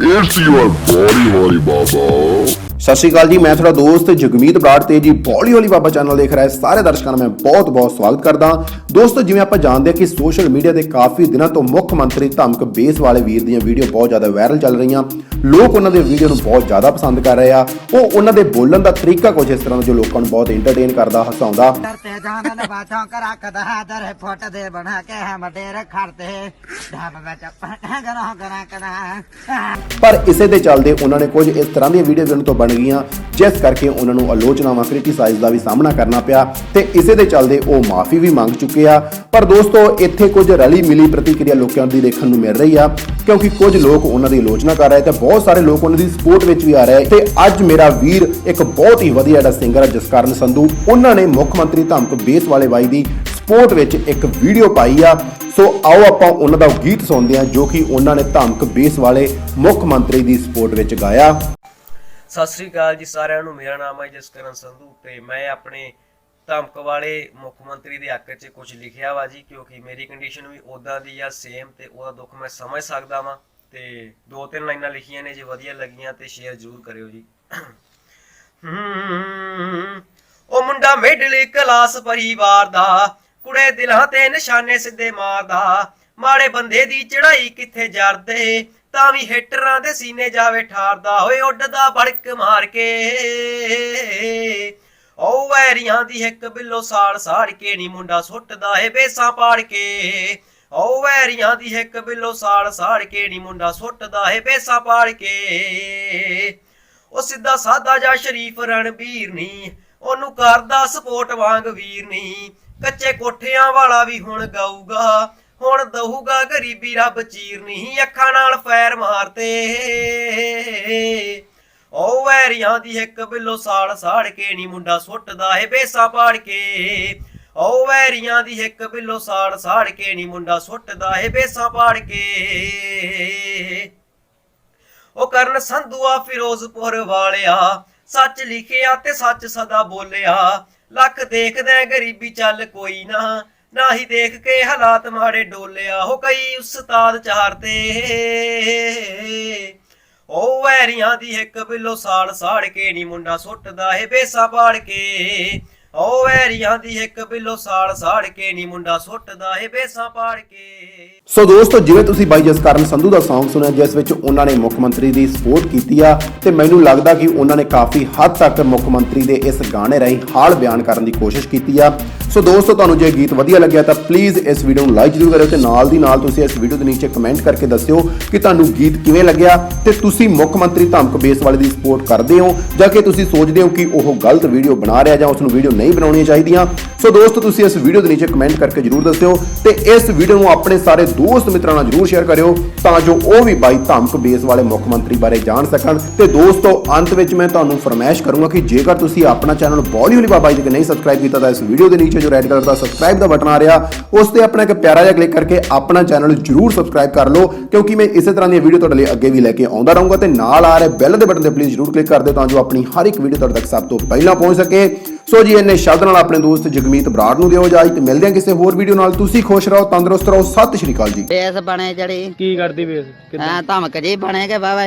It's your body, holy baba. ਸਤਿ ਸ਼੍ਰੀ ਅਕਾਲ ਜੀ ਮੈਂ ਤੁਹਾਡਾ ਦੋਸਤ ਜਗਮੀਤ ਬਰਾੜ ਤੇ ਜੀ ਬੋਲੀ ਹੌਲੀ ਬਾਬਾ ਚੈਨਲ ਦੇਖ ਰਹੇ ਸਾਰੇ ਦਰਸ਼ਕਾਂ ਦਾ ਮੈਂ ਬਹੁਤ-ਬਹੁਤ ਸਵਾਗਤ ਕਰਦਾ। ਦੋਸਤੋ ਜਿਵੇਂ ਆਪਾਂ ਜਾਣਦੇ ਹਾਂ ਕਿ ਸੋਸ਼ਲ ਮੀਡੀਆ ਤੇ ਕਾਫੀ ਦਿਨਾਂ ਤੋਂ ਮੁੱਖ ਮੰਤਰੀ ਧਮਕ ਬੇਸ ਵਾਲੇ ਵੀਰ ਦੀਆਂ ਵੀਡੀਓ ਬਹੁਤ ਜ਼ਿਆਦਾ ਵਾਇਰਲ ਚੱਲ ਰਹੀਆਂ। ਲੋਕ ਉਹਨਾਂ ਦੇ ਵੀਡੀਓ ਨੂੰ ਬਹੁਤ ਜ਼ਿਆਦਾ ਪਸੰਦ ਕਰ ਰਹੇ ਆ। ਉਹ ਉਹਨਾਂ ਦੇ ਬੋਲਣ ਦਾ ਤਰੀਕਾ ਕੁਝ ਇਸ ਤਰ੍ਹਾਂ ਦਾ ਜੋ ਲੋਕਾਂ ਨੂੰ ਬਹੁਤ entertain ਕਰਦਾ ਹਸਾਉਂਦਾ। ਡਰਤੇ ਜਾਂਦੇ ਨੇ ਬਾਤਾਂ ਕਰਾ ਕਦਾ ਦਰ ਫੁੱਟ ਦੇ ਬਣਾ ਕੇ ਹਮ ਡੇਰ ਖੜਦੇ ਢਾਬ ਵਿੱਚ ਪਟਾ ਗਨਾ ਗਨਾ ਕਨਾ ਪਰ ਇਸੇ ਦੇ ਚੱਲਦੇ ਉਹਨਾਂ ਨੇ ਕੁਝ ਇਸ ਤਰ੍ਹਾਂ ਦੀਆਂ ਵੀਡੀਓ ਬਣਨ ਤੋਂ ਬਣ ਗਈਆਂ ਜਿਸ ਕਰਕੇ ਉਹਨਾਂ ਨੂੰ ਆਲੋਚਨਾਵਾਂ ਕ੍ਰਿਟਿਸਾਈਜ਼ ਦਾ ਵੀ ਸਾਹਮਣਾ ਕਰਨਾ ਪਿਆ ਤੇ ਇਸੇ ਦੇ ਚੱਲਦੇ ਉਹ ਮਾਫੀ ਵੀ ਮੰਗ ਚੁੱਕੇ ਆ। ਪਰ ਦੋਸਤੋ ਇੱਥੇ ਕੁਝ ਰਲੀ ਮਿਲੀ ਪ੍ਰਤੀਕਿਰਿਆ ਲੋਕਾਂ ਦੀ ਦੇਖਣ ਨੂੰ ਮਿਲ ਰਹੀ ਆ। ਕਿਉਂਕਿ ਕੁਝ ਲੋਕ ਉਹਨਾਂ ਦੀ ਆਲੋਚਨਾ ਕਰ ਰਹੇ ਤੇ ਬਹੁਤ ਸਾਰੇ ਲੋਕ ਉਹਨਾਂ ਦੀ ਸਪੋਰਟ ਵਿੱਚ ਵੀ ਆ ਰਹੇ ਤੇ ਅੱਜ ਮੇਰਾ ਵੀਰ ਇੱਕ ਬਹੁਤ ਹੀ ਵਧੀਆ ਜਿਹੜਾ ਸਿੰਗਰ ਹੈ ਜਸਕਰਨ ਸੰਧੂ, ਉਹਨਾਂ ਨੇ ਮੁੱਖ ਮੰਤਰੀ ਧਮਕ ਬੇਸ ਵਾਲੇ ਬਾਈ ਦੀ ਸਪੋਰਟ ਵਿੱਚ ਇੱਕ ਵੀਡੀਓ ਪਾਈ ਆ। ਸੋ ਆਓ ਆਪਾਂ ਉਹਨਾਂ ਦਾ ਗੀਤ ਸੁਣਦੇ ਹਾਂ ਜੋ ਕਿ ਉਹਨਾਂ ਨੇ ਧਮਕ ਬੇਸ ਵਾਲੇ ਮੁੱਖ ਮੰਤਰੀ ਦੀ ਸਪੋਰਟ ਵਿੱਚ ਗਾਇਆ। ਸਤਿ ਸ੍ਰੀ ਅਕਾਲ ਜੀ ਸਾਰਿਆਂ ਨੂੰ, ਮੇਰਾ ਨਾਮ ਹੈ ਜਸਕਰਨ ਸੰਧੂ ਤੇ ਮੈਂ ਆਪਣੇ ਧਮਕ ਵਾਲੇ ਮੁੱਖ ਮੰਤਰੀ ਦੇ ਹੱਕ 'ਚ ਕੁਝ ਲਿਖਿਆ ਵਾ ਜੀ, ਕਿਉਂਕਿ ਮੇਰੀ ਕੰਡੀਸ਼ਨ ਵੀ ਉਦਾਂ ਦੀ ਆ ਸੇਮ ਤੇ ਉਹਦਾ ਦੁੱਖ ਮੈਂ ਸਮਝ ਸਕਦਾ ਵਾਂ ਤੇ ਦੋ ਤਿੰਨ ਲਾਈਨਾਂ ਲਿਖੀਆਂ ਨੇ, ਜੇ ਵਧੀਆ ਲੱਗੀਆਂ ਤੇ ਸ਼ੇਅਰ ਜ਼ਰੂਰ ਕਰਿਓ ਜੀ। ਉਹ ਮੁੰਡਾ ਮਿਡਲ ਕਲਾਸ ਪਰਿਵਾਰ ਦਾ, ਕੁੜੇ ਦਿਲਾਂ ਤੇ ਨਿਸ਼ਾਨੇ ਸਿੱਧੇ ਮਾਰਦਾ, ਮਾੜੇ ਬੰਦੇ ਦੀ ਚੜਾਈ ਕਿੱਥੇ ਜਰਦੇ, ਤਾਂ ਵੀ ਹਿੱਟਰਾਂ ਦੇ ਸੀਨੇ ਜਾਵੇ ਠਾਰਦਾ ਹੋਏ ਉੱਡਦਾ ਬੜਕ ਮਾਰ ਕੇ। ਓ ਦੀ ਇੱਕ ਬਿੱਲੋ ਸਾੜ ਸਾੜ ਕੇ ਨੀ ਮੁੰਡਾ ਸੁੱਟਦਾ ਏ ਬੇਸਾਂ ਪਾੜ ਕੇ। ਓ ਵੈਰੀਆਂ ਦੀ ਇੱਕ ਬਿੱਲੋ ਸਾੜ ਸਾੜ ਕੇ ਨੀ ਮੁੰਡਾ ਸੁੱਟਦਾ ਏ ਬੇਸਾਂ ਪਾੜ ਕੇ। ਉਹ ਸਿੱਧਾ ਸਾਦਾ ਜਾਂ ਸ਼ਰੀਫ ਰਣਬੀਰ ਨਹੀਂ ਉਹਨੂੰ ਕਰਦਾ ਸਪੋਰਟ ਵਾਂਗ ਵੀਰ ਨਹੀਂ ਕੱਚੇ ਕੋਠਿਆਂ ਵਾਲਾ ਵੀ ਹੁਣ ਗਾਊਗਾ, ਹੁਣ ਦਊਗਾ ਗਰੀਬੀ ਰੱਬ ਚੀਰ ਨਹੀਂ ਅੱਖਾਂ ਨਾਲ ਫੈਰ ਮਾਰਤੇ ਓ ਵੈਰੀਆਂ ਦੀ ਇੱਕ ਬਿੱਲੋ ਸਾੜ ਸਾੜ ਕੇ ਨੀ ਮੁੰਡਾ ਸੁੱਟਦਾ ਏ ਬੇਸਾ ਪਾੜ ਕੇ। ਓ ਵੈਰੀਆਂ ਦੀ ਇੱਕ ਬਿੱਲੋ ਸਾੜ ਸਾੜ ਕੇ ਨੀ ਮੁੰਡਾ ਸੁੱਟਦਾ ਏ ਬੇਸਾ ਪਾੜ ਕੇ। ਉਹ ਕਰਨ ਸੰਧੂਆ ਫਿਰੋਜ਼ਪੁਰ ਵਾਲਿਆ, ਸੱਚ ਲਿਖਿਆ ਤੇ ਸੱਚ ਸਦਾ ਬੋਲਿਆ। ਲੱਖ ਦੇਖਦਾ ਗਰੀਬੀ ਚੱਲ ਕੋਈ ਨਾ ਨਾ ਹੀ ਦੇਖ ਕੇ ਹਾਲਾਤ ਮਾੜੇ ਡੋਲਿਆ। ਹੋ ਕਈ ਉਸਤਾਦ ਚਾਰਤੇ ਉਹ ਵੈਰੀਆਂ ਦੀ ਇੱਕ ਬਿੱਲੋ ਸਾੜ ਸਾੜ ਕੇ ਨੀ ਮੁੰਡਾ ਸੁੱਟਦਾ ਏ ਬੇਸਾ ਪਾੜ ਕੇ। ਉਹ ਵੈਰੀਆਂ ਦੀ ਇੱਕ ਬਿੱਲੋ ਸਾੜ ਸਾੜ ਕੇ ਨੀ ਮੁੰਡਾ ਸੁੱਟਦਾ ਏ ਬੇਸਾ ਪਾੜ ਕੇ। ਸੋ ਦੋਸਤੋ, ਜਿਵੇਂ ਤੁਸੀਂ ਬਾਈ ਜਸਕਰਨ ਸੰਧੂ ਦਾ Song ਸੁਣਿਆ, ਜਿਸ ਵਿੱਚ ਉਹਨਾਂ ਨੇ ਮੁੱਖ ਮੰਤਰੀ ਦੀ ਸਪੋਰਟ ਕੀਤੀ ਆ, ਤੇ ਮੈਨੂੰ ਲੱਗਦਾ ਕਿ ਉਹਨਾਂ ਨੇ ਕਾਫੀ ਹੱਦ ਤੱਕ ਮੁੱਖ ਮੰਤਰੀ ਦੇ ਇਸ ਗਾਣੇ ਰਾਹੀਂ ਹਾਲ ਬਿਆਨ ਕਰਨ ਦੀ ਕੋਸ਼ਿਸ਼ ਕੀਤੀ ਆ। ਸੋ ਦੋਸਤੋ, ਤੁਹਾਨੂੰ ਜੇ ਗੀਤ ਵਧੀਆ ਲੱਗਿਆ ਤਾਂ ਪਲੀਜ਼ ਇਸ ਵੀਡੀਓ ਨੂੰ ਲਾਈਕ ਜ਼ਰੂਰ ਕਰਿਓ ਤੇ ਨਾਲ ਦੀ ਨਾਲ ਤੁਸੀਂ ਇਸ ਵੀਡੀਓ ਦੇ ਨੀਚੇ ਕਮੈਂਟ ਕਰਕੇ ਦੱਸਿਓ ਕਿ ਤੁਹਾਨੂੰ ਗੀਤ ਕਿਵੇਂ ਲੱਗਿਆ ਤੇ ਤੁਸੀਂ ਮੁੱਖ ਮੰਤਰੀ ਧਮਕ ਬੇਸ ਵਾਲੇ ਦੀ ਸਪੋਰਟ ਕਰਦੇ ਹੋ ਜਾਂ ਕਿ ਤੁਸੀਂ ਸੋਚਦੇ ਹੋ ਕਿ ਉਹ ਗਲਤ ਵੀਡੀਓ ਬਣਾ ਰਿਹਾ ਜਾਂ ਉਸ ਨੂੰ ਵੀਡੀਓ ਨਹੀਂ ਬਣਾਉਣੀਆਂ ਚਾਹੀਦੀਆਂ। ਸੋ ਦੋਸਤੋ, ਤੁਸੀਂ ਇਸ ਵੀਡੀਓ ਦੇ ਨੀਚੇ ਕਮੈਂਟ ਕਰਕੇ ਜਰੂਰ ਦੱਸਿਓ ਤੇ ਇਸ ਵੀਡੀਓ ਨੂੰ ਆਪਣੇ ਸਾਰੇ ਦੋਸਤ ਮਿੱਤਰਾਂ ਨਾਲ ਜਰੂਰ ਸ਼ੇਅਰ ਕਰਿਓ ਤਾਂ ਜੋ ਉਹ ਵੀ ਬਾਈ ਧਮਕ ਬੇਸ ਵਾਲੇ ਮੁੱਖ ਮੰਤਰੀ ਬਾਰੇ ਜਾਣ ਸਕਣ। ਤੇ ਦੋਸਤੋ, ਅੰਤ ਵਿੱਚ ਮੈਂ ਤੁਹਾਨੂੰ ਫਰਮਾਇਸ਼ ਕਰੂੰਗਾ ਕਿ ਜੇਕਰ ਤੁਸੀਂ ਆਪਣਾ ਚੈਨਲ ਬੋਲੀਵੁੱਡ ਬਾਬਾ ਜੀ ਦੇ ਨਹੀਂ ਸਬਸਕ੍ਰਾਈਬ ਕੀਤਾ ਤਾਂ ਇਸ ਵੀਡੀਓ ਦੇ ਨੀਚੇ ਜੋ ਰੈੱਡ ਕਲਰ ਦਾ ਸਬਸਕ੍ਰਾਈਬ ਦਾ ਬਟਨ ਆ ਰਿਹਾ ਉਸ ਤੇ ਆਪਣਾ ਇੱਕ ਪਿਆਰਾ ਜਿਹਾ ਕਲਿੱਕ ਕਰਕੇ ਆਪਣਾ ਚੈਨਲ ਜਰੂਰ ਸਬਸਕ੍ਰਾਈਬ ਕਰ ਲਓ ਕਿਉਂਕਿ ਮੈਂ ਇਸੇ ਤਰ੍ਹਾਂ ਦੀਆਂ ਵੀਡੀਓ ਤੁਹਾਡੇ ਲਈ ਅੱਗੇ ਵੀ ਲੈ ਕੇ ਆਉਂਦਾ ਰਹੂੰਗਾ ਤੇ ਨਾਲ ਆ ਰਹੇ ਬੈਲ ਦੇ ਬਟਨ ਤੇ ਪਲੀਜ਼ ਜਰੂਰ ਕਲਿੱਕ ਕਰ ਦਿਓ ਤਾਂ ਜੋ ਆਪਣੀ ਹਰ ਇੱਕ ਵੀਡੀਓ ਤੁਹਾਡੇ ਤੱਕ ਸਭ ਤੋਂ ਪਹਿਲਾਂ ਪਹੁੰਚ ਸਕੇ। ਸੋ ਜੀ ਇੰਨੇ ਸ਼ਬਦ ਨਾਲ ਆਪਣੇ ਦੋਸਤ ਜਗਮੀਤ ਬਰਾੜ ਨੂੰ ਦਿਓ ਇਜਾਜ਼ਤ ਮਿਲਦੇ ਹਾਂ ਕਿਸੇ ਹੋਰ ਵੀਡੀਓ ਨਾਲ। ਤੁਸੀਂ ਖੁਸ਼ ਰਹੋ ਤੰਦਰੁਸਤ ਰਹੋ। ਸਤਿ ਸ਼੍ਰੀ ਅਕਾਲ ਜੀ। ਬੇਸ ਬਣੇ ਜੜੀ। ਕੀ ਕਰਦੀ ਵੇਸ ਐ ਧਮਕ ਜੀ ਬਣੇ ਕੇ ਬਾਬਾ